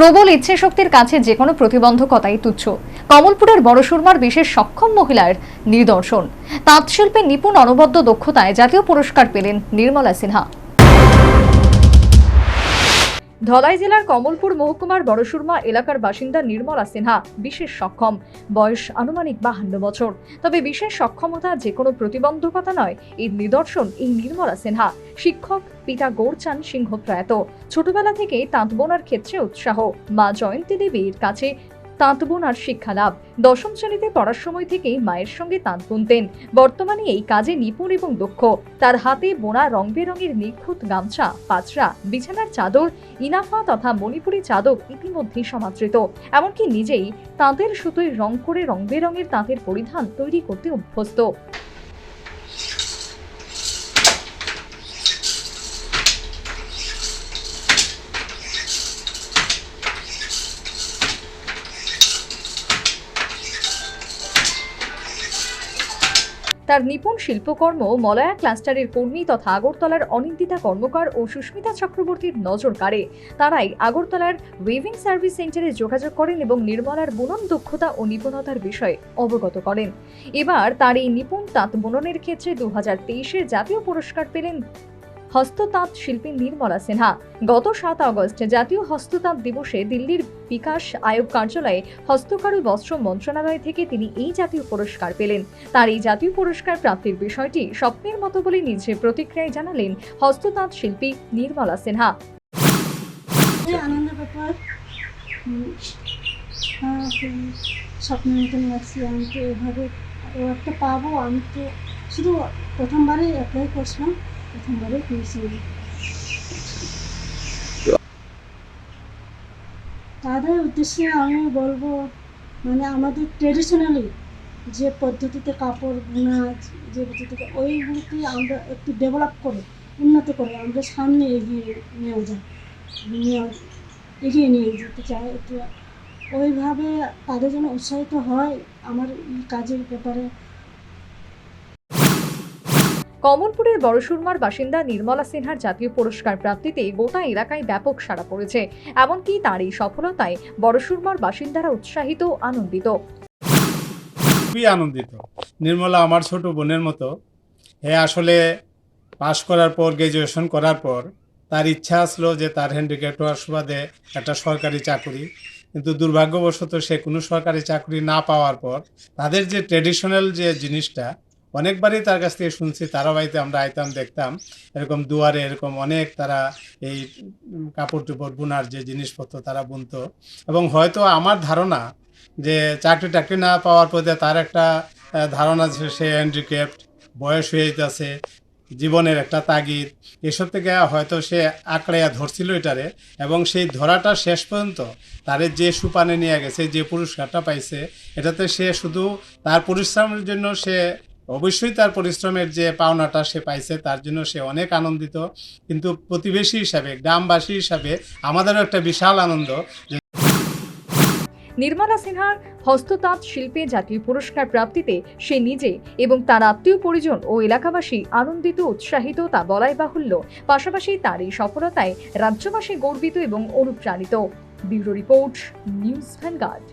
প্রবল ইচ্ছে শক্তির কাছে যে কোনো প্রতিবন্ধকতাই তুচ্ছ। কমলপুরের বড়সুরমার বিশেষ সক্ষম মহিলার নিদর্শন। তাঁতশিল্পে নিপুণ অনবদ্য দক্ষতায় জাতীয় পুরস্কার পেলেন নির্মলা সিনহা। ধলাই জেলার কমলপুর মহকুমার বড়সুরমা এলাকার বাসিন্দা নির্মলা সিনহা বিশেষ সক্ষম। বয়স আনুমানিক বাহান্ন বছর। তবে বিশেষ সক্ষমতা যে কোনো প্রতিবন্ধকতা নয়, এর নিদর্শন এই নির্মলা সিনহা। শিক্ষক পিতা গৌরচান সিংহ প্রয়াত। ছোটবেলা থেকে তাঁত বোনার ক্ষেত্রে উৎসাহ। মা জয়ন্তী দেবীর কাছে তাঁত আর শিক্ষা লাভ দশম শ্রেণীতে পড়ার সময় থেকেই মায়ের সঙ্গে তাঁত বুনতেন। বর্তমানে এই কাজে নিপুণ এবং দক্ষ। তার হাতে বোনা রং বেরঙের নিখুঁত গামছা, পাচরা, বিছানার চাদর, ইনাফা তথা মণিপুরি চাদর ইতিমধ্যেই সমাদৃত। এমনকি নিজেই তাঁতের সুতোয় রং করে রং বেরঙের তাঁতের পরিধান তৈরি করতে অভ্যস্ত। তার নিপুণ শিল্পকর্ম মলয়া ক্লাস্টারের কর্মী তথা আগরতলার অনিন্দিতা কর্মকার ও সুস্মিতা চক্রবর্তীর নজর কাড়ে। তারাই আগরতলার ওয়েভিং সার্ভিস সেন্টারে যোগাযোগ করেন এবং নির্মলার বুনন দক্ষতা ও নিপুণতার বিষয়ে অবগত করেন। এবার তার এই নিপুণ তাঁত বুননের ক্ষেত্রে দু হাজার জাতীয় পুরস্কার পেলেন হস্ততাঁত শিল্পী নির্মলা সিনহা। গত সাত আগস্ট জাতীয় হস্ততাঁত দিবসে দিল্লির বিকাশ আয়োগ কার্যালয়ে হস্তকারু বস্ত্র মন্ত্রণালয় থেকে তিনি এই জাতীয় পুরস্কার পেলেন। তার এই জাতীয় পুরস্কার প্রাপ্তির বিষয়টি স্বপ্নের মতো বলে নিজের প্রতিক্রিয়ায় জানালেন হস্ততাঁত শিল্পী নির্মলা সিনহা। উম, হ্যাঁ, স্বপ্নের মতন লাগছে আমি তো এভাবে একটা পাবো আমি তো শুধু প্রথমবারে অ্যাপ্লাই করছিলাম। তাদের উদ্দেশ্যে আমি বলব মানে আমাদের ট্রেডিশনালি যে পদ্ধতিতে কাপড় বোনা, যে পদ্ধতিতে ওইগুলোকে আমরা একটু ডেভেলপ করে, উন্নত করে আমরা সামনে এগিয়ে নিয়ে যাই এগিয়ে নিয়ে যেতে চাই। একটু ওইভাবে তাদের জন্য উৎসাহিত হয় আমার এই কাজের ব্যাপারে। কমলপুরের বড়সুরমার বাসিন্দা নির্মলা সিনহার জাতীয় পুরস্কার প্রাপ্তিতে গোটা এলাকায় ব্যাপক সাড়া পড়েছে। এমনকি তার এই সফলতায় বড়সুরমার বাসিন্দারা উৎসাহিত, আনন্দিত। খুবই আনন্দিত। নির্মলা আমার ছোট বোনের মতো। হে আসলে পাশ করার পর গ্র্যাজুয়েশন করার পর তার ইচ্ছা আসলো যে তার হ্যান্ডিক্যাপ্ট হওয়ার সুবাদে একটা সরকারি চাকরি। কিন্তু দুর্ভাগ্যবশত সে কোনো সরকারি চাকরি না পাওয়ার পর তাদের যে ট্রেডিশনাল যে জিনিসটা অনেকবারই তার কাছ থেকে শুনছি তারা বাড়িতে আমরা আইতাম, দেখতাম। এরকম দুয়ারে এরকম অনেক তারা এই কাপড় টুপড় বোনার যে জিনিসপত্র তারা বুনতো। এবং হয়তো আমার ধারণা যে চাকরি টাকরি না পাওয়ার পথে তার একটা ধারণা যে সে হ্যান্ডিক্যাপ্ট বয়স হয়ে যেতেছে জীবনের একটা তাগিদ। এসব থেকে হয়তো সে আঁকড়াইয়া ধরছিল এটারে এবং সেই ধরাটা শেষ পর্যন্ত তারে যে সুপানে নিয়ে গেছে, যে পুরস্কারটা পাইছে, এটাতে সে শুধু তার পরিশ্রমের জন্য সে অবশ্যই তার পরিশ্রমের যে পাওনাটা সে পাইছে, তার জন্য সে অনেক আনন্দিত। কিন্তু প্রতিবেশী হিসাবে, গ্রামবাসী হিসাবে আমাদেরও একটা বিশাল আনন্দ নির্মলা সিনহার হস্ততাঁত শিল্পে জাতীয় পুরস্কার প্রাপ্তিতে সে নিজে এবং তার আত্মীয় পরিজন ও এলাকাবাসী আনন্দিত, উৎসাহিত, তা বলাই বাহুল্য। পাশাপাশি তার এই সফলতায় রাজ্যবাসী গর্বিত এবং অনুপ্রাণিত। Bureau report, News Vanguard.